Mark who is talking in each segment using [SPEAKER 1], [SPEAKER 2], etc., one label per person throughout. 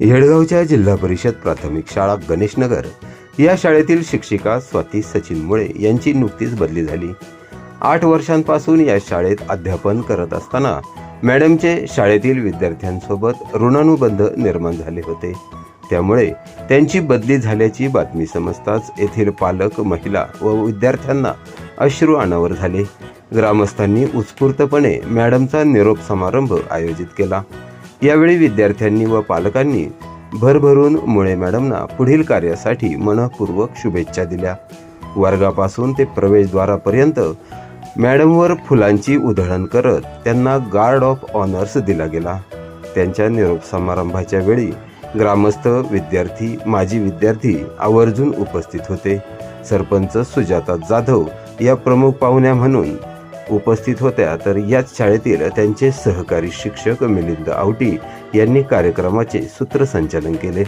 [SPEAKER 1] येडगावच्या जिल्हा परिषद प्राथमिक शाळा गणेशनगर या शाळेतील शिक्षिका स्वाती सचिन मुळे यांची नुकतीच बदली झाली. आठ वर्षांपासून या शाळेत अध्यापन करत असताना मॅडमचे शाळेतील विद्यार्थ्यांसोबत ऋणानुबंध निर्माण झाले होते. त्यामुळे त्यांची बदली झाल्याची बातमी समजताच येथील पालक महिला व विद्यार्थ्यांना अश्रू अनावर झाले. ग्रामस्थांनी उत्स्फूर्तपणे मॅडमचा निरोप समारंभ आयोजित केला. यावेळी विद्यार्थ्यांनी व पालकांनी भरभरून मुळे मॅडमना पुढील कार्यासाठी मनपूर्वक शुभेच्छा दिल्या. वर्गापासून ते प्रवेशद्वारापर्यंत मॅडमवर फुलांची उधळण करत त्यांना गार्ड ऑफ ऑनर्स दिला गेला. त्यांच्या निरोप समारंभाच्या वेळी ग्रामस्थ विद्यार्थी माजी विद्यार्थी आवर्जून उपस्थित होते. सरपंच सुजाता जाधव या प्रमुख पाहुण्या म्हणून उपस्थित होत्या तर याच शाळेतील त्यांचे सहकारी शिक्षक मिलिंद आवटी यांनी कार्यक्रमाचे सूत्रसंचालन केले.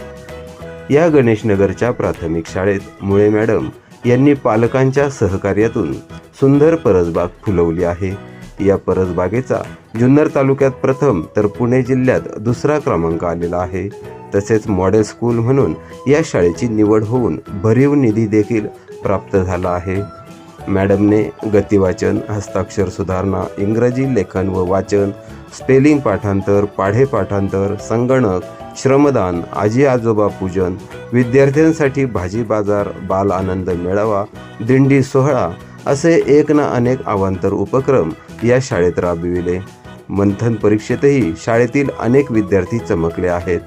[SPEAKER 1] या गणेशनगरच्या प्राथमिक शाळेत मुळे मॅडम यांनी पालकांच्या सहकार्यातून सुंदर परसबाग फुलवली आहे. या परसबागेचा जुन्नर तालुक्यात प्रथम तर पुणे जिल्ह्यात दुसरा क्रमांक आलेला आहे. तसेच मॉडेल स्कूल म्हणून या शाळेची निवड होऊन भरीव निधी देखील प्राप्त झाला आहे. मॅडमने गतिवाचन हस्ताक्षर सुधारणा इंग्रजी लेखन व वाचन स्पेलिंग पाठांतर पाढे पाठांतर संगणक श्रमदान आजी आजोबा पूजन विद्यार्थ्यांसाठी भाजी बाजार बाल आनंद मेळावा दिंडी सोहळा असे एक ना अनेक अवांतर उपक्रम या शाळेत राबविले. मंथन परीक्षेतही शाळेतील अनेक विद्यार्थी चमकले आहेत.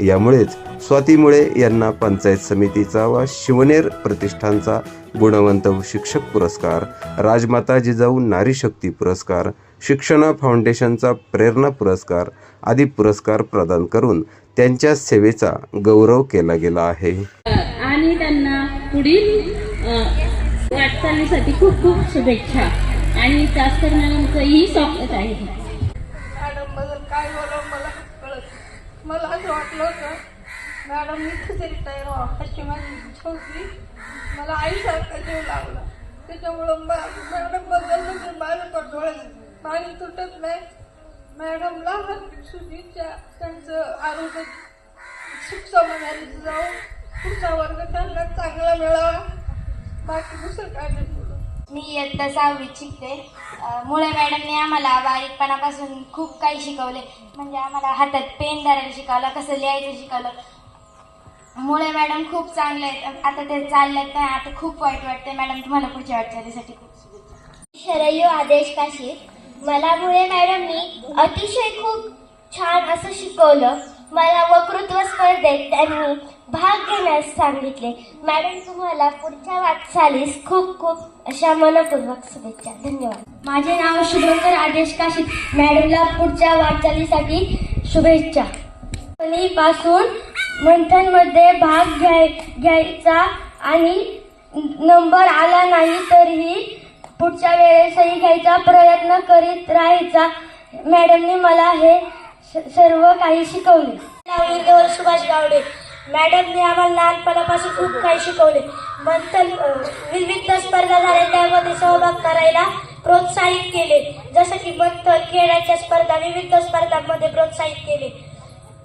[SPEAKER 1] यामुळेच स्वातीमुळे यांना पंचायत समितीचा व शिवनेर प्रतिष्ठानचा गुणवंत शिक्षक पुरस्कार राजमाता जिजाऊ नारी शक्ती पुरस्कार शिक्षणा फाउंडेशनचा प्रेरणा पुरस्कार आदी पुरस्कार प्रदान करून त्यांच्या सेवेचा गौरव केला गेला आहे.
[SPEAKER 2] आणि त्यांना पुढील वाटचालीसाठी खूप खूप शुभेच्छा. आणि शास्त्र मॅडमचंही स्वागत आहे.
[SPEAKER 3] मॅडमबद्दल काय बोलावं मला कळत मला असं वाटलं होतं मॅडम मी कधी रिटायर व्हावं. माझी इच्छा होती. मला आईसारखा जीव लागला. त्याच्यामुळं मॅडमबद्दल म्हणजे माझं पण पाणी तुटत नाही. मॅडम सुधीच्या त्यांचं आरोग्य शिक्षा म्हणाली जाऊ पुढचा वर्ग त्यांना चांगला मिळावा. बाकी दुसरं काय नाही
[SPEAKER 4] मी इयत्ता सहावीत शिकते मुळे मॅडमने आम्हाला बारीकपणापासून खूप काही शिकवले. म्हणजे आम्हाला हातात पेन धरायला शिकवलं कसं लिहायचं शिकवलं. मुळे मॅडम खूप चांगले आहेत. आता ते चाललेत नाही आता खूप वाईट वाटते मॅडम तुम्हाला पुढच्या वाटचालीसाठी खूप शुभेच्छा.
[SPEAKER 5] शरयू आदेश काशीद मला मुळे मॅडमनी अतिशय खूप छान असं शिकवलं. मला वक्तृत्व स्पर्धेत त्यांनी भाग घेण्यास सांगितले. मॅडम तुम्हाला पुढच्या वाटचालीस खूप खूप अशा मनपूर्वक शुभेच्छा. धन्यवाद. माझे नाव शुभंकर आदेश काशीद मॅडमला पुढच्या वाटचालीसाठी शुभेच्छा. पासून मंथनमध्ये भाग घ्याय घ्यायचा आणि नंबर आला नाही तरीही पुढच्या वेळेसही घ्यायचा प्रयत्न करीत राहायचा. मॅडमने मला हे स- सर्व काही शिकवले. नाव सुभाष गावडे. मॅडमने आम्हाला लहानपणापासून खूप काही शिकवले. मंथन विविध स्पर्धा झाल्या त्यामध्ये सहभाग करायला प्रोत्साहित केले. जसं की मंथन खेळाच्या स्पर्धा विविध स्पर्धांमध्ये प्रोत्साहित केले.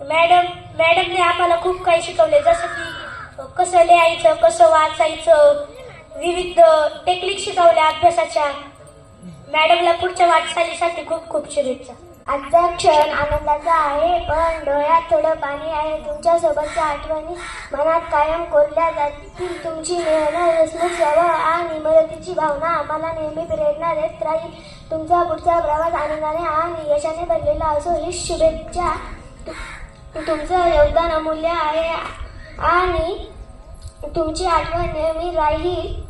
[SPEAKER 5] मॅडम मॅडमने आम्हाला खूप काही शिकवले जसं की कसं लिहायचं कसं वाचायचं विविध टेक्निक शिकवल्या अभ्यासाच्या. मॅडमला पुढच्या वाटचालीसाठी खूप खूप शुभेच्छा. आजचा क्षण आनंदाचा आहे पण डोळ्यात थोडं पाणी आहे. तुमच्या सोबतच्या आठवणी मनात कायम कोरल्या जातील. तुमची मेहनत हसमुख स्वभाव आणि मदतीची भावना आम्हाला नेहमी प्रेरणा देत राहील. तुमचा पुढचा प्रवास आनंदाने आणि यशाने भरलेला असो ही शुभेच्छा. तुमचं योगदान अमूल्य आहे. आणि तुमची आठवण नेहमी राहील.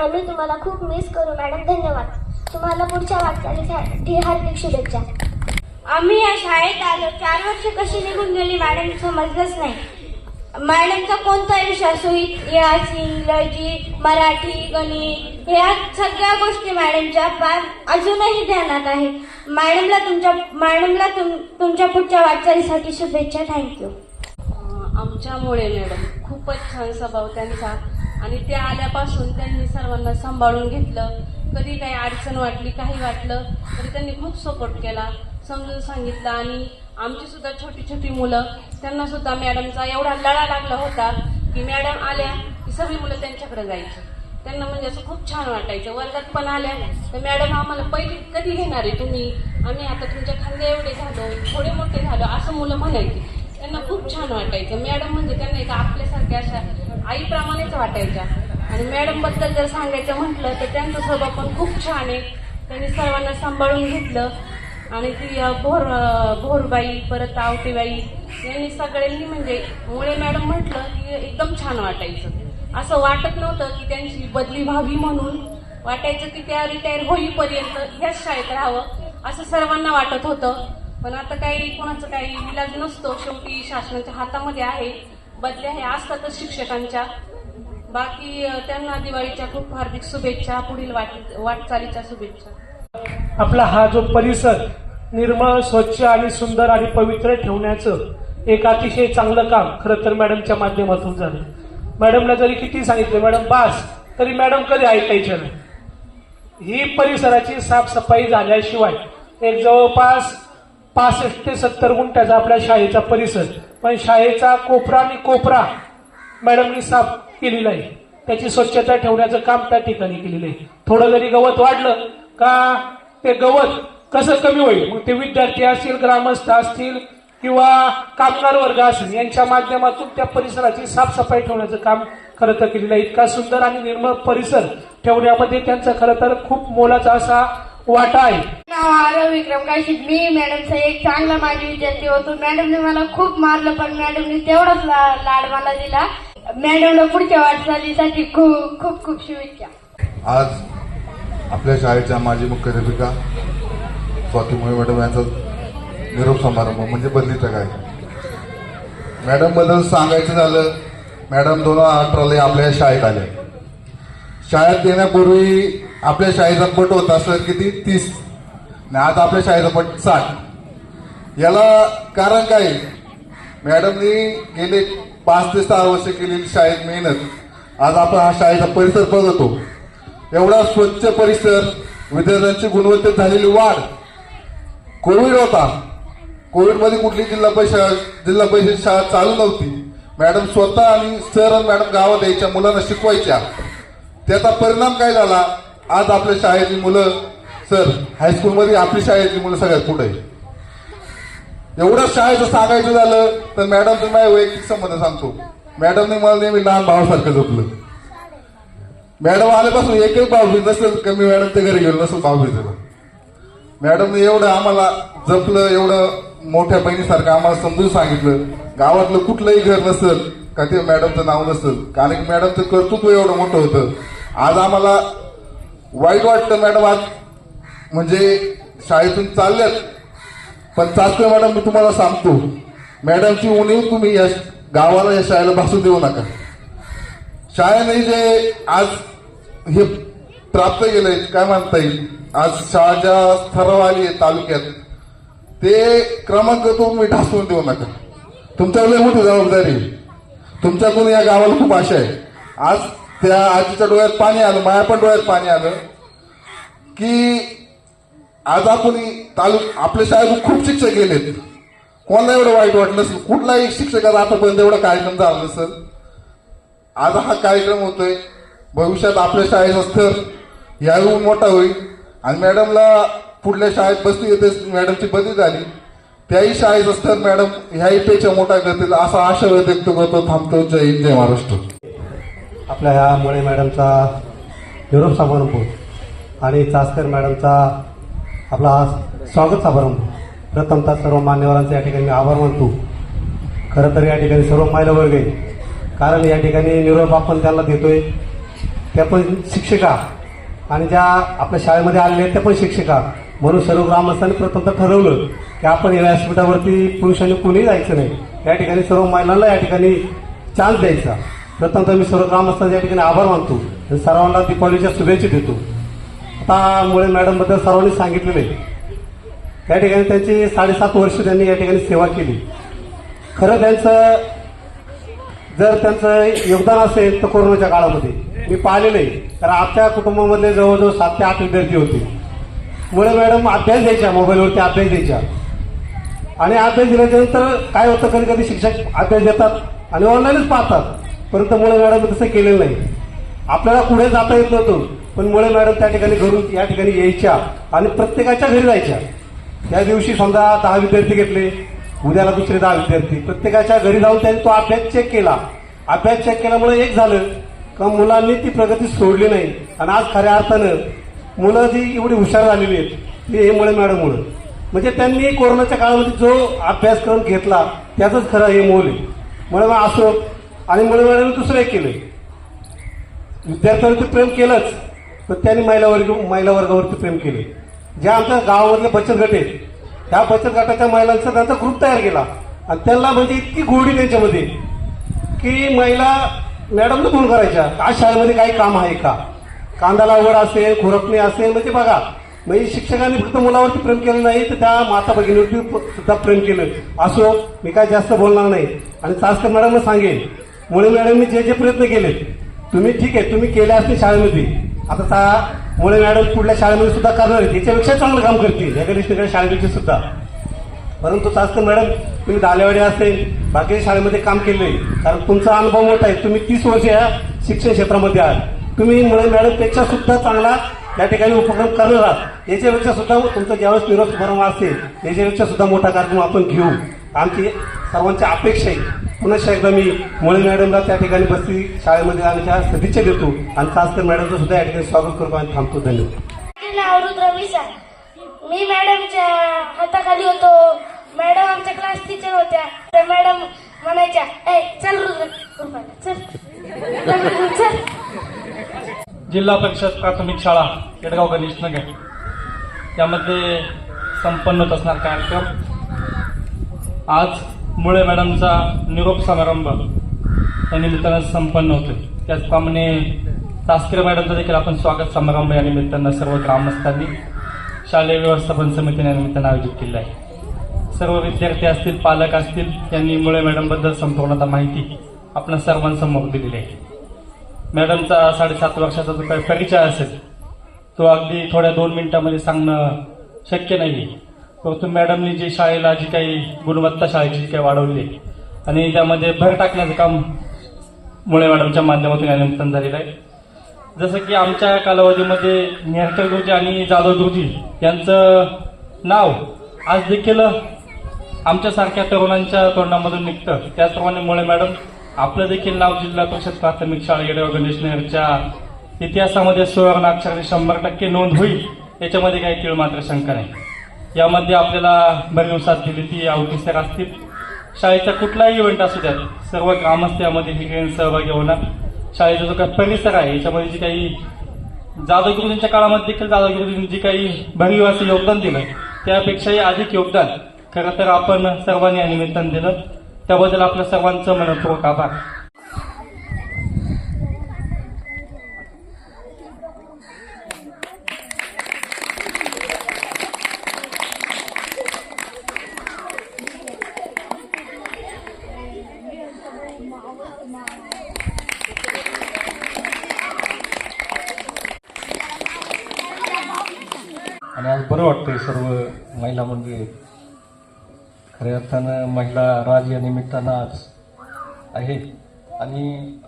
[SPEAKER 5] आम्ही तुम्हाला खूप मिस करू मॅडम धन्यवाद. तुम्हाला पुढच्या वाटचालीसाठी हार्दिक शुभेच्छा. आम्ही या शाळेत आलो. चार वर्ष कशी निघून गेली मॅडम समजलंच नाही. मॅडमचा कोणता विषय असो इतिहास इंग्रजी मराठी गणित ह्या सगळ्या गोष्टी मॅडमच्या अजूनही ध्यानात आहेत. मॅडमला तुमच्या मॅडमला तुम तुमच्या पुढच्या वाटचालीसाठी शुभेच्छा थँक्यू.
[SPEAKER 6] आमच्यामुळे मॅडम. खूपच छान स्वभाव त्यांचा. आणि ते आल्यापासून त्यांनी सर्वांना सांभाळून घेतलं. कधी काही अडचण वाटली काही वाटलं तरी त्यांनी खूप सपोर्ट केला समजून सांगितलं. आणि आमची सुद्धा छोटी छोटी मुलं त्यांना सुद्धा मॅडमचा एवढा लळा लागला होता की मॅडम आल्या की सगळी मुलं त्यांच्याकडे जायची. त्यांना म्हणजे असं खूप छान वाटायचं. वर्गात पण आल्या. तर मॅडम आम्हाला पहिली कधी घेणार आहे तुम्ही? आम्ही आता तुमच्या खांद्या एवढे झालो थोडे मोठे झालो असं मुलं म्हणायची. त्यांना खूप छान वाटायचं. मॅडम म्हणजे त्यांना एक आपल्यासारख्या अशा आईप्रमाणेच वाटायच्या. आणि मॅडमबद्दल जर सांगायचं म्हटलं तर त्यांचा स्वभाव पण खूप छान आहे. त्यांनी सर्वांना सांभाळून घेतलं. आणि ती भोर भोरबाई परत आवटीबाई यांनी सगळ्यांनी म्हणजे मुळे मॅडम म्हटलं की एकदम छान वाटायचं. असं वाटत नव्हतं की त्यांची बदली व्हावी म्हणून. वाटायचं की त्या रिटायर होईपर्यंत ह्याच शाळेत राहावं असं सर्वांना वाटत होतं. पण आता काही कोणाचं काही इलाज नसतो. शेवटी शासनाच्या हातामध्ये आहे. बदल्या हे असतातच शिक्षकांच्या. बाकी त्यांना दिवाळीच्या खूप हार्दिक शुभेच्छा पुढील वाट वाटचालीच्या शुभेच्छा.
[SPEAKER 7] आपला हा जो परिसर निर्मळ स्वच्छ आणि सुंदर आणि पवित्र ठेवण्याचं एक अतिशय चांगलं काम खरं तर मॅडमच्या माध्यमातून झालं. मॅडमला जरी किती सांगितलं मॅडम बास तरी मॅडम कधी ऐकायचे नाही. ही परिसराची साफसफाई झाल्याशिवाय एक जवळपास पासष्ट ते सत्तर गुंठ्याचा आपल्या शाळेचा परिसर पण शाळेचा कोपरा आणि कोपरा मॅडमनी साफ केलेला आहे. त्याची स्वच्छता ठेवण्याचं काम त्या ठिकाणी केलेलं आहे. थोडं जरी गवत वाढलं का ते गवत कसं कमी होईल? मग ते विद्यार्थी असतील ग्रामस्थ असतील किंवा कामगार वर्ग असेल यांच्या माध्यमातून त्या परिसराची साफसफाई ठेवण्याचं काम खरं तर केलेलं आहे. इतका सुंदर आणि निर्मळ परिसर ठेवण्यामध्ये त्यांचा खरं तर खूप मोलाचा असा वाटा आहे.
[SPEAKER 3] नाव विक्रम काशीद मी मॅडमचा एक चांगला माझी विद्यार्थी होतो. मॅडमने मला खूप मारलं पण मॅडमने तेवढाच ला- लाड मला दिला. मॅडमला पुढच्या वाटचालीसाठी खूप खूप खूप शुभेच्छा.
[SPEAKER 8] आज आपल्या शाळेच्या माजी मुख्याध्यापिका स्वाती मोहे मॅडम यांचा निरोप समारंभ म्हणजे बदलीचं काय? मॅडमबद्दल सांगायचं झालं मॅडम दोन हजार अठराला आपल्या शाळेत आल्या. शाळेत येण्यापूर्वी आपल्या शाळेचा पट होता सर किती? तीस. आणि आज आपल्या शाळेचा पट साठ. याला कारण काय? मॅडमनी गेले पाच ते सहा वर्ष केलेली शाळेत मेहनत. आज आपण हा शाळेचा परिसर बघतो. एवढा स्वच्छ परिसर विद्यार्थ्यांची गुणवत्तेत झालेली वाढ. कोविड होता. कोविडमध्ये कुठली जिल्हा परिषद जिल्हा परिषद शाळा चालू नव्हती. मॅडम स्वतः आणि सर आणि मॅडम गावात यायच्या मुलांना शिकवायच्या. त्याचा परिणाम काय झाला? आज आपल्या शाळेतली मुलं सर हायस्कूलमध्ये आपली शाळेतली मुलं सगळ्यात पुढे एवढं शाळेचं सांगायचं झालं तर मॅडमचं माझ्या वैयक्तिक संबंध सांगतो. मॅडमने मला नेहमी लहान भावासारखं जपलं. मॅडम आल्यापासून एकही भाऊबीज नसेल कमी मॅडमच्या घरी गेलो नसेल भाऊबीजेला मॅडमने एवढं आम्हाला जपलं एवढं मोठ्या बहिणीसारखं आम्हाला समजून सांगितलं. गावातलं कुठलंही घर नसेल का ते मॅडमचं नाव नसेल कारण की मॅडमचं कर्तृत्व एवढं मोठं होतं. आज आम्हाला वाईट वाटतं मॅडम आज. म्हणजे शाळेतून चालल्यात. पण चाचके मॅडम मी तुम्हाला सांगतो. मॅडमची उणीव तुम्ही या गावाला या शाळेला भासू देऊ नका. शाळेने जे आज हे प्राप्त केलंय काय म्हणता येईल? आज शाळा ज्या स्तरावर आली आहे तालुक्यात ते क्रमांक तुम्ही ढासून देऊ नका. तुमच्याकडे लय मोठी जबाबदारी तुमच्याकडून या गावाला खूप आशा आहे. आज त्या आजीच्या डोळ्यात पाणी आलं माया पण डोळ्यात पाणी आलं की आज आपण तालुक आपल्या शाळेतून खूप शिक्षक गेलेत. कोणाला एवढं वाईट वाटलं नसेल कुठलाही शिक्षकाचा आतापर्यंत एवढा कार्यक्रम झाला नसेल. आज हा कार्यक्रम होतोय. भविष्यात आपल्या शाळेचा स्तर याहून मोठा होईल. आणि मॅडमला पुढल्या शाळेत बसली येते मॅडमची बदली झाली. त्याही शाळेत असतात मॅडम ह्याही पेक्षा मोठा करतील असा आशा व्यक्त करतो थांबतो. जय हिंद जय महाराष्ट्र.
[SPEAKER 9] आपल्या ह्या मुळे मॅडमचा निरोप समारंभ आणि चासकर मॅडमचा आपला हा स्वागत समारंभ प्रथमतः सर्व मान्यवरांचे या ठिकाणी मी आभार मानतो. खरं तर या ठिकाणी सर्व महिला वर्ग आहे. कारण या ठिकाणी निरोप आपण त्यांना देतोय. त्या पण शिक्षिका आणि ज्या आपल्या शाळेमध्ये आलेल्या आहेत त्या पण शिक्षिका. म्हणून सर्व ग्रामस्थांनी प्रथमतः ठरवलं की आपण या व्यासपीठावरती पुरुषांनी कोणी जायचं नाही. या ठिकाणी सर्व महिलांना या ठिकाणी चान्स द्यायचा. प्रथमतः मी सर्व ग्रामस्थांचे या ठिकाणी आभार मानतो आणि सर्वांना दीपावलीच्या शुभेच्छा देतो. आता मुळे मॅडमबद्दल सर्वांनी सांगितलेलं आहे त्या ठिकाणी त्यांची साडेसात वर्ष त्यांनी या ठिकाणी सेवा केली. खरं त्यांचं जर त्यांचं योगदान असेल तर कोरोनाच्या काळामध्ये. मी पाहिलेलं आहे. कारण आमच्या कुटुंबामधले जवळजवळ सात ते आठ विद्यार्थी होते. मुळे मॅडम अभ्यास द्यायच्या मोबाईलवरती अभ्यास द्यायच्या आणि अभ्यास दिल्याच्यानंतर काय होतं कधी कधी शिक्षक अभ्यास देतात आणि ऑनलाईनच पाहतात. परंतु मुळे मॅडम तसं केलेलं नाही. आपल्याला पुढे जाता येत नव्हतं पण मुळे मॅडम त्या ठिकाणी घरून या ठिकाणी यायच्या आणि प्रत्येकाच्या घरी जायच्या. त्या दिवशी समजा दहा विद्यार्थी घेतले उद्याला दुसरे दहा विद्यार्थी. प्रत्येकाच्या घरी जाऊन त्यांनी तो अभ्यास चेक केला. अभ्यास चेक केल्यामुळे एक झालं का मुलांनी ती प्रगती सोडली नाही. आणि आज खऱ्या अर्थानं मुलं जी एवढी हुशार झालेली आहेत हे मुळे म्हणून म्हणजे त्यांनी कोरोनाच्या काळामध्ये जो अभ्यासक्रम घेतला त्याचंच खरं हे मोल आहे. मुळे असो आणि मुळे मॅडमने दुसरं एक केलं विद्यार्थ्यांवरती प्रेम केलंच तर त्यांनी महिला वर्ग महिला वर्गावरती प्रेम केले ज्या आमच्या गावामधले बचत गट आहेत त्या बचत गटाच्या महिलांचा त्यांचा ग्रुप तयार केला. आणि त्यांना म्हणजे इतकी गोडी त्यांच्यामध्ये की महिला मॅडमला फोन करायच्या आज शाळेमध्ये काही काम आहे का? कांदा लागवड असेल खुरपणी असेल म्हणजे बघा म्हणजे शिक्षकांनी फक्त मुलावरती प्रेम केलं नाही तर त्या माता भगिनीवरती सुद्धा प्रेम केलं असो मी काय जास्त बोलणार नाही. आणि चास्कर मॅडमला सांगेन मुळे मॅडमनी जे जे प्रयत्न केले तुम्ही ठीक आहे तुम्ही केले असते शाळेमध्ये. आता ता- मुळे मॅडम पुढल्या शाळेमध्ये सुद्धा करणार आहेत याच्यापेक्षा चांगलं काम करतील या गणेश शाळेपेक्षा सुद्धा. परंतु चास्कर मॅडम तुम्ही दालेवाडी असेल बाकीच्या शाळेमध्ये काम केले कारण तुमचा अनुभव मोठा आहे. तुम्ही तीस वर्ष या शिक्षण क्षेत्रामध्ये आहात. तुम्ही मुळे मॅडमपेक्षा सुद्धा चांगला या ठिकाणी उपक्रम करणार आहात. याच्यापेक्षा सुद्धा तुमचा ज्यावेळेस निरोप समारंभ असेल याच्यापेक्षा सुद्धा मोठा कार्यक्रम आपण घेऊ. आमची सर्वांची अपेक्षा आहे. पुन्हा एकदा मी मुळे मॅडमला त्या ठिकाणी बसती शाळेमध्ये आमच्या सदिच्छा देतो. आणि चास्कर मॅडमचं सुद्धा या ठिकाणी स्वागत करतो आणि थांबतो. धन्यवाद.
[SPEAKER 4] मी मॅडमच्या हाताखाली होतो. मॅडम आमच्या क्लास टीचर होत्या. तर मॅडम म्हणायच्या ए चल रुद्र चल, चल.
[SPEAKER 10] जिल्हा परिषद प्राथमिक शाळा येडगाव गणेश नगर. यामध्ये संपन्न होत असणार कार्यक्रम. आज मुळे मॅडमचा निरोप समारंभ या निमित्तानं संपन्न होतोय. त्याचप्रमाणे तास्किर मॅडमचा देखील आपण स्वागत समारंभ या निमित्तानं सर्व ग्रामस्थांनी शालेय व्यवस्थापन समितीने निमित्तानं आयोजित केलं आहे. सर्व विद्यार्थी असतील पालक असतील यांनी मुळे मॅडमबद्दल संपूर्णतः माहिती आपण सर्वांसमोर दिलेली आहे. मॅडमचा साडेसात वर्षाचा जो काही परिचय असेल तो अगदी थोड्या दोन मिनिटांमध्ये सांगणं शक्य नाही परंतु मॅडमनी जी शाळेला जी काही गुणवत्ता शाळेची जी काही वाढवली आहे आणि त्यामध्ये भर टाकण्याचं काम मुळे मॅडमच्या माध्यमातून या निमित्तानं झालेलं आहे. जसं की आमच्या कालावधीमध्ये नेहरकर गुरुजी आणि जाधव गुरुजी यांचं नाव आज देखील आमच्यासारख्या तरुणांच्या तोंडामधून निघतं. त्याचप्रमाणे मुळे मॅडम आपलं देखील नाव जिल्हा परिषद प्राथमिक शाळा येडगाव गणेश नगरच्या इतिहासामध्ये सुवर्ण शंभर टक्के नोंद होईल याच्यामध्ये काही तीळ मात्र शंका नाही. यामध्ये आपल्याला भरीव साथ दिली ती आवटी सर असतील. शाळेचा कुठलाही इव्हेंट असू द्यात सर्व ग्रामस्थ यामध्ये ठिकाणी सहभागी होणार. शाळेचा जो काही परिसर आहे याच्यामध्ये जी काही जाधव गुरुजींच्या काळामध्ये देखील जाधव गुरुजींनी जी काही भरीव असं योगदान दिलं त्यापेक्षाही अधिक योगदान खरं तर आपण सर्वांनी या निमित्तानं दिलं. त्याबद्दल आपल्या सर्वांचं मनपूर्वक आभार.
[SPEAKER 11] आणि आज बरं वाटतंय सर्व महिला मंडळी. खऱ्या अर्थानं महिला राज या निमित्तानं आज आहे. आणि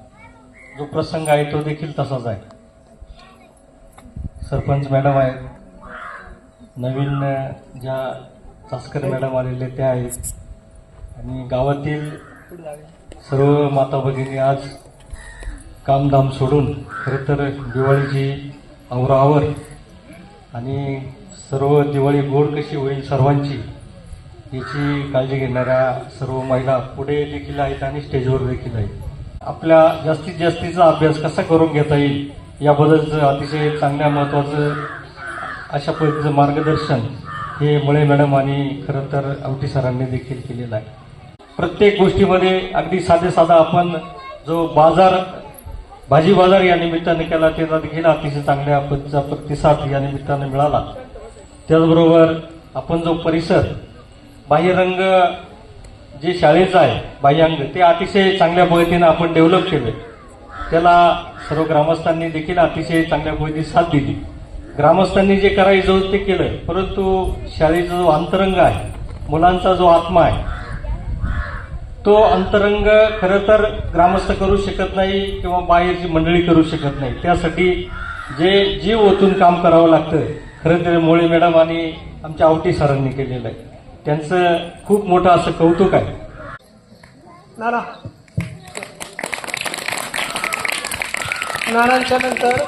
[SPEAKER 11] जो प्रसंग आहे तो देखील तसाच आहे. सरपंच मॅडम आहेत. नवीन ज्या तास्कर मॅडम आलेले त्या आहेत. आणि गावातील सर्व माता भगिनी आज कामधाम सोडून खरं तर दिवाळीची आवरावर आणि सर्व दिवाळी गोड कशी होईल सर्वांची याची काळजी घेणाऱ्या सर्व महिला पुढे देखील आहेत आणि स्टेजवर देखील आहेत. आपल्या जास्तीत जास्तीचा अभ्यास कसा करून घेता येईल याबद्दलचं अतिशय चांगल्या महत्त्वाचं अशा पद्धतीचं मार्गदर्शन हे मुळे मॅडम आणि खरं तर आवटी सरांनी देखील केलेलं आहे. प्रत्येक गोष्टीमध्ये अगदी साधे साधा आपण जो बाजार भाजी बाजार या निमित्ताने केला त्याचा देखील अतिशय चांगल्या पद्धतीचा प्रतिसाद या निमित्ताने मिळाला. त्याचबरोबर आपण जो परिसर बाह्यरंग जे शाळेचं आहे बाह्यांग ते अतिशय चांगल्या पद्धतीनं आपण डेव्हलप केलं त्याला सर्व ग्रामस्थांनी देखील अतिशय चांगल्या पद्धतीने साथ दिली. ग्रामस्थांनी जे करायचं होतं ते केलं परंतु शाळेचा जो अंतरंग आहे मुलांचा जो आत्मा आहे तो अंतरंग खरं तर ग्रामस्थ करू शकत नाही किंवा बाहेरची मंडळी करू शकत नाही. त्यासाठी जे जीव ओतून काम करावं लागतं खरं तर मोळे मॅडम आणि आमच्या आवटी सरांनी केलेलं आहे. त्यांचं खूप मोठं असं कौतुक आहे.
[SPEAKER 7] नाना. नानांच्या नंतर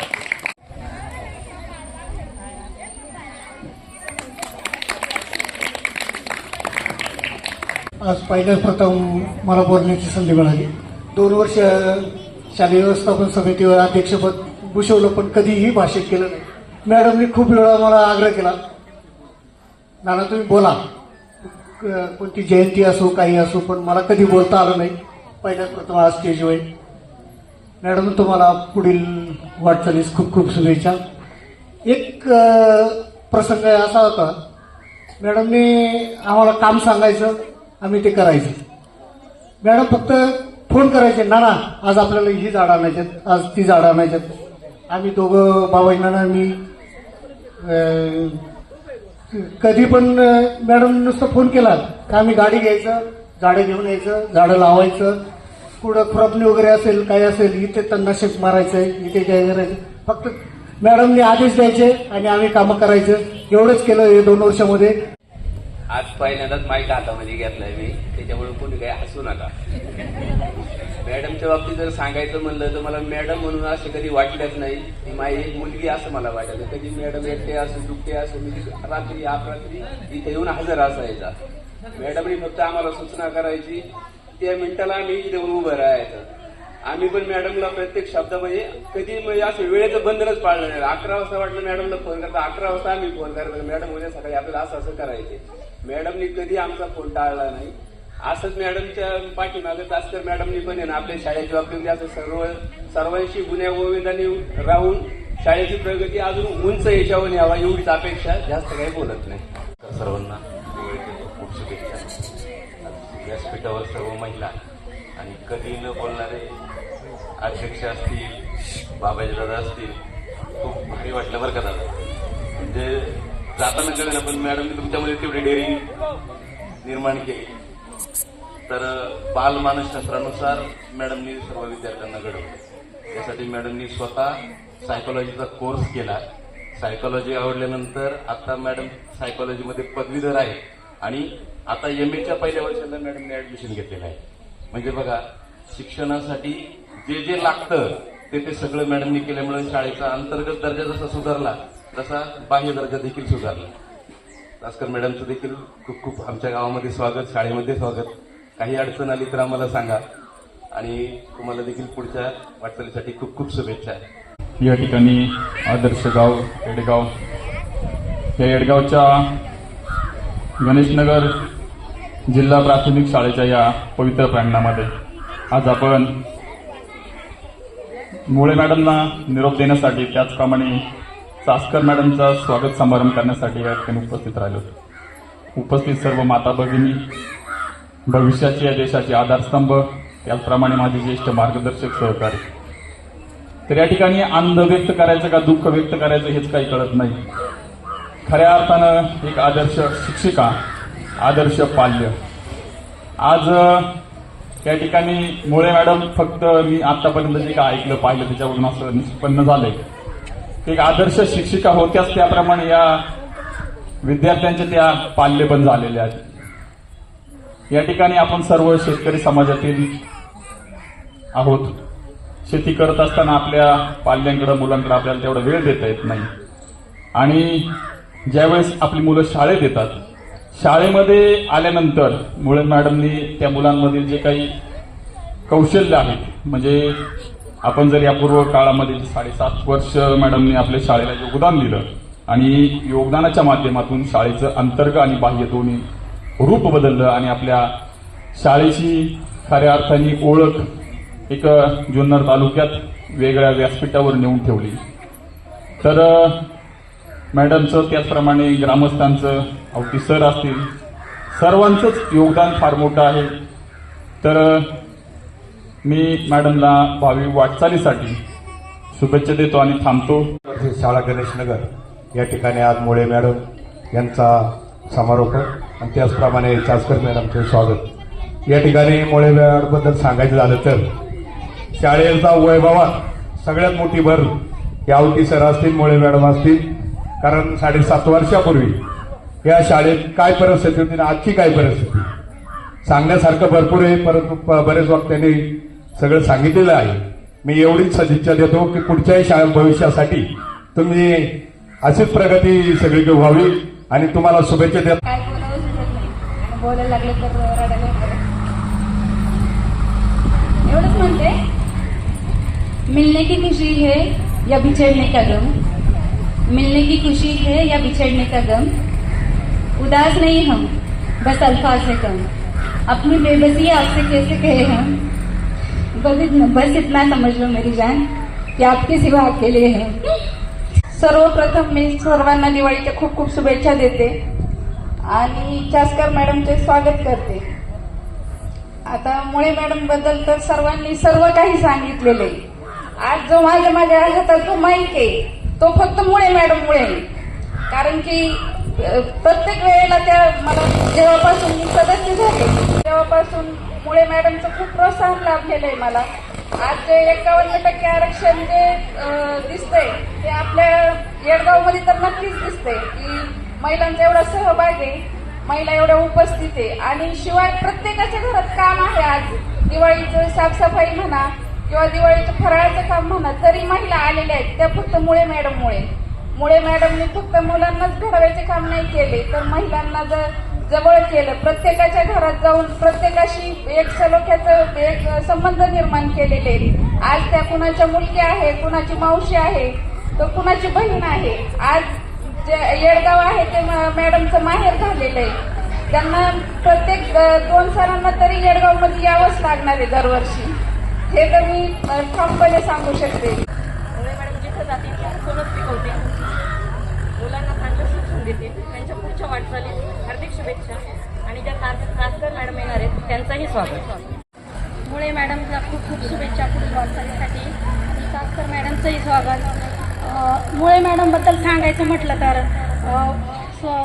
[SPEAKER 12] आज पहिल्याच प्रथम मला बोलण्याची संधी मिळाली. दोन वर्ष शालेय व्यवस्थापन समितीवर अध्यक्षपद भूषवलं पण कधीही भाषिक केलं नाही. मॅडमनी खूप वेळा मला आग्रह केला. नाना तुम्ही बोला. कोणती जयंती असो काही असो पण मला कधी बोलता आलं नाही. पहिल्याच प्रथम आज स्टेजवर मॅडम तुम्हाला पुढील वाटचालीस खूप खूप शुभेच्छा. एक प्रसंग असा होता. मॅडमने आम्हाला काम सांगायचं आम्ही ते करायचं. मॅडम फक्त फोन करायचे नाना आज आपल्याला ही झाडं आणायच्यात आज ती झाडं आणायच्यात आम्ही दोघं बाबाई नाना मी कधी पण मॅडम नुसतं फोन केला का आम्ही गाडी घ्यायचं झाडं घेऊन यायचं झाडं लावायचं कुठं खुरपणी वगैरे असेल काही असेल इथे तणनाशक मारायचं इथे काय करायचं. फक्त मॅडमने आदेश द्यायचे आणि आम्ही कामं करायचं. एवढंच केलं हे दोन वर्षामध्ये.
[SPEAKER 13] आज पहिल्यांदाच माईक हातामध्ये घेतलाय मी. त्याच्यामुळे कोणी काही हसू नका. मॅडमच्या बाबतीत जर सांगायचं म्हणलं तर मला मॅडम म्हणून असं कधी वाटलंच नाही. माझी एक मुलगी असं मला वाटायचं. कधी मॅडम एकटे असो दुखते असो मी रात्री अपरात्री इथे येऊन हजर असायचा. मॅडमनी फक्त आम्हाला सूचना करायची त्या मिनिटाला आम्ही इथे उभं राहायचं. आम्ही पण मॅडमला प्रत्येक शब्दामध्ये कधी म्हणजे असं वेळेचं बंधनच पाळलं नाही. अकरा वाजता वाटलं मॅडमला फोन करता अकरा वाजता आम्ही फोन करायला मॅडम उद्या सकाळी आपल्याला असं असं करायचे. मॅडमनी कधी आमचा फोन टाळला नाही. असंच मॅडमच्या पाठीमागे तासकर मॅडमनी पण आहे ना आपल्या शाळेच्या बाबतीत असं सर्व सर्वांशी गुन्ह्या गोविंदाने राहून शाळेची प्रगती अजून उंच याच्यावर यावा एवढीच अपेक्षा जास्त काही बोलत नाही.
[SPEAKER 14] सर्वांना खूप शुभेच्छा. व्यासपीठावर सर्व महिला आणि कधी न बोलणारे अध्यक्ष असतील बाबाजी दादा असतील खूप भारी वाटलं बरं का दादा. म्हणजे जाताना कळलं पण मॅडमने तुमच्यामध्ये तेवढी डेअरिंग निर्माण केली. तर बालमानसशास्त्रानुसार मॅडमनी सर्व विद्यार्थ्यांना घडवलं. त्यासाठी मॅडमनी स्वतः सायकोलॉजीचा कोर्स केला. सायकोलॉजी आवडल्यानंतर आता मॅडम सायकोलॉजीमध्ये पदवीधर आहे. आणि आता एम एच्या पहिल्या वर्षाला मॅडमने ऍडमिशन घेतलेलं आहे. म्हणजे बघा शिक्षणासाठी जे जे लागतं ते ते सगळं मॅडमनी केल्यामुळे शाळेचा अंतर्गत दर्जा जसा सुधारला तसा बाह्य दर्जा देखील सुधारला. भास्कर मॅडमचं देखील खूप खूप आमच्या गावामध्ये स्वागत शाळेमध्ये स्वागत. काही अडचण आली तर आम्हाला सांगा. आणि तुम्हाला देखील पुढच्या वाटचालीसाठी खूप खूप शुभेच्छा.
[SPEAKER 15] या ठिकाणी आदर्श गाव येडगाव या येडगावच्या गणेशनगर जिल्हा प्राथमिक शाळेच्या या पवित्र प्रांगणामध्ये आज आपण मुळे मॅडमना निरोप देण्यासाठी त्याचप्रमाणे चास्कर मॅडमचा स्वागत समारंभ करण्यासाठी या ठिकाणी उपस्थित राहिलो. उपस्थित सर्व माता भगिनी भविष्याची या देशाचे आधारस्तंभ त्याचप्रमाणे माझे ज्येष्ठ मार्गदर्शक सहकारी. तर या ठिकाणी आनंद व्यक्त करायचं का दुःख व्यक्त करायचं हेच काही कळत नाही. खऱ्या अर्थानं एक आदर्श शिक्षिका आदर्श पाल्य. आज त्या ठिकाणी मुळे मॅडम फक्त मी आतापर्यंत जे काय ऐकलं पाहिलं त्याच्यावरून असं निष्पन्न झालंय. एक आदर्श शिक्षिका होत्याच त्याप्रमाणे या विद्यार्थ्यांचे त्या पाल्य पण झालेले आहेत. या ठिकाणी आपण सर्व शेतकरी समाजातील आहोत. शेती करत असताना आपल्या पाल्यांकडं मुलांकडे आपल्याला तेवढा वेळ देता येत नाही. आणि ज्यावेळेस आपली मुलं शाळेत येतात शाळेमध्ये आल्यानंतर मुळे मॅडमनी त्या मुलांमधील जे काही कौशल्य आहेत म्हणजे आपण जर या पूर्व काळामध्ये साडेसात वर्ष मॅडमनी आपल्या शाळेला योगदान दिलं आणि योगदानाच्या माध्यमातून शाळेचं अंतर्ग आणि बाह्य दोन्ही रूप बदललं आणि आपल्या शाळेची खऱ्या अर्थाने ओळख एक जुन्नर तालुक्यात वेगळ्या व्यासपीठावर नेऊन ठेवली. तर मॅडमचं त्याचप्रमाणे ग्रामस्थांचं अवती सर असतील सर्वांचंच योगदान फार मोठं आहे. तर मी मॅडमला भावी वाटचालीसाठी शुभेच्छा देतो आणि थांबतो.
[SPEAKER 9] शाळा गणेशनगर या ठिकाणी आज मुळे मॅडम यांचा समारोप
[SPEAKER 16] आणि त्याचप्रमाणे चासकर मॅडमचे स्वागत. या ठिकाणी मुळे मॅडमबद्दल सांगायचं झालं तर शाळेचा वैभवात सगळ्यात मोठी भर यावती सर असतील मुळे मॅडम असतील. कारण साडेसात वर्षापूर्वी या शाळेत काय परिस्थिती होती आणि आजची काय परिस्थिती? सांगण्यासारखं भरपूर आहे परंतु बरेच वक्त्यांनी सगळं सांगितलेलं आहे. मी एवढीच सदिच्छा देतो की पुढच्याही शाळा भविष्यासाठी तुम्ही अशीच प्रगती सगळीकडे व्हावी आणि तुम्हाला शुभेच्छा देतो
[SPEAKER 3] तर रडायला म्हणते मिलने की खुशी है या बिछड़ने का गम मिलने की खुशी है या बिछड़ने का गम उदास नहीं हम बस अल्फाज है कम अपनी बेबसी आपसे कैसे कहे हम बस इतना बस इतना समझ लो मेरी जान की आपके सिवा अकेले है सर्वप्रथम मी सर्वांना दिवाळीच्या खूप खूप शुभेच्छा देते आणि चास्कर मॅडमचे स्वागत करते. आता मुळे मॅडमबद्दल तर सर्वांनी सर्व काही सांगितलेले. आज जो माझ्या माझ्या हातात जो माईक आहे तो फक्त मुळे मॅडम मुळे कारण की प्रत्येक वेळेला त्या मला जेव्हापासून मी सदस्य झाले तेव्हापासून मुळे मॅडमचं खूप प्रोत्साहन लाभलेलं आहे मला. आज जे एकावन्न टक्के आरक्षण जे दिसतंय ते आपल्या येडगावमध्ये तर नक्कीच दिसतंय की महिलांचा एवढा सहभाग आहे महिला एवढ्या उपस्थित आहे. आणि शिवाय प्रत्येकाच्या घरात काम आहे आज. दिवाळीचं साफसफाई म्हणा किंवा दिवाळीचं फराळाचं काम म्हणा तरी महिला आलेल्या आहेत त्या फक्त मुळे मॅडममुळे. मुळे मॅडमने फक्त मुलांनाच घडवायचे काम नाही केले तर महिलांना जर जवळ केलं प्रत्येकाच्या घरात जाऊन प्रत्येकाशी एक सलोख्याचं एक संबंध निर्माण केलेले आहेत. आज त्या कुणाच्या मुलगी आहे कुणाची मावशी आहे तर कुणाची बहीण आहे. आज जे येडगाव आहे ते म- मॅडमचं माहेर झालेलं आहे. त्यांना प्रत्येक दोन सरांना तरी येडगावमध्ये यावंच लागणार आहे दरवर्षी. हे तर मी अ, ठामपणे सांगू शकते.
[SPEAKER 6] मॅडम जिथं जातील सोनच पिकवते. मुलांना चांगलं शिक्षण देतील त्यांच्या पुढच्या वाटचालीत हार्दिक शुभेच्छा. आणि ज्या कासकर मॅडम येणार आहेत त्यांचाही स्वागत.
[SPEAKER 2] मुळे मॅडमला खूप खूप शुभेच्छा पुढील वाटचालीसाठी. आणि सास्कर मॅडमचंही स्वागत. मुळे मॅडमबद्दल सांगायचं म्हटलं तर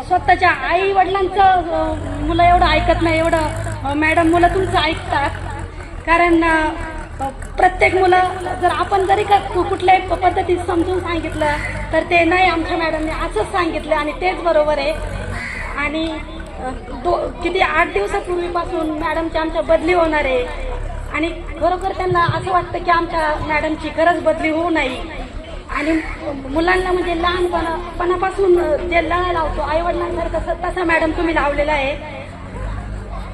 [SPEAKER 2] स्वतःच्या आई वडिलांचं मुलं एवढं ऐकत नाही एवढं मॅडम मुलं तुमचं ऐकतात. कारण प्रत्येक मुलं जर आपण जरी का कुठल्याही पद्धतीत समजून सांगितलं तर ते नाही आमच्या मॅडमने असंच सांगितलं आणि तेच बरोबर आहे. आणि दो किती आठ दिवसापूर्वीपासून मॅडमची आमच्या बदली होणार आहे. आणि खरोखर त्यांना असं वाटतं की आमच्या मॅडमची गरज बदली होऊ नये. आणि मुलांना म्हणजे लहानपणापासून जे लळा लावतो आई वडिलांसारखं तसा मॅडम तुम्ही लावलेला आहे.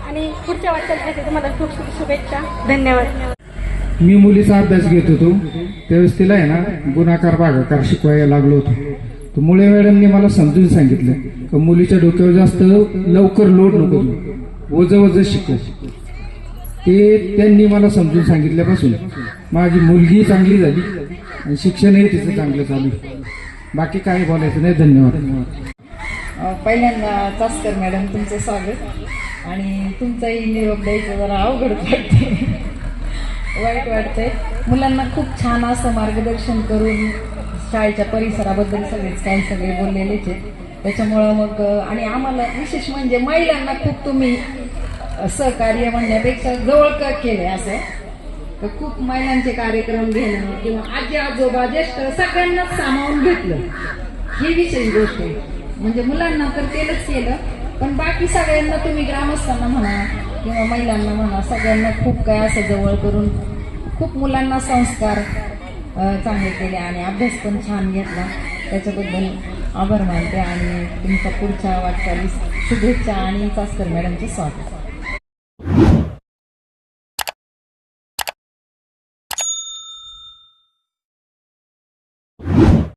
[SPEAKER 2] आणि पुढच्या वाटचालीसाठी तुम्हाला खूप खूप शुभेच्छा. धन्यवाद.
[SPEAKER 17] मी मुलीचा अभ्यास घेत होतो. त्यावेळेस तिला आहे ना गुणाकार भागाकार शिकवायला लागलो होतो. तर मुळे मॅडमने मला समजून सांगितलं की मुलीच्या डोक्यावर जास्त लवकर लोड नको देऊ. ओझं शिकव. ते त्यांनी मला समजून सांगितल्यापासून माझी मुलगी चांगली झाली. आणि शिक्षणही तिचं चांगलं चालू बाकी काही बोलायचं नाही धन्यवाद.
[SPEAKER 18] पहिल्यांदा तास्कर मॅडम तुमचं स्वागत. आणि तुमचाही निरोप द्यायचं जरा अवघड वाटते वाईट वाटतंय. मुलांना खूप छान असं मार्गदर्शन करून शाळेच्या परिसराबद्दल सगळेच काही सगळे बोललेलेच आहेत. त्याच्यामुळं मग आणि आम्हाला विशेष म्हणजे महिलांना खूप तुम्ही सहकार्य म्हणण्यापेक्षा जवळ क केले असं. तर खूप महिलांचे कार्यक्रम घेणं किंवा आजी आजोबा ज्येष्ठ सगळ्यांनाच सामावून घेतलं. ही विशेष गोष्ट आहे. म्हणजे मुलांना तर केलंच केलं पण बाकी सगळ्यांना तुम्ही ग्रामस्थांना म्हणा किंवा महिलांना म्हणा सगळ्यांना खूप काय असं जवळ करून खूप मुलांना संस्कार चांगले केले आणि अभ्यास पण छान घेतला. त्याच्याबद्दल आभार मानते आणि तुमच्या पुढच्या वाटचालीस शुभेच्छा आणि चास्कर मॅडमचे स्वागत.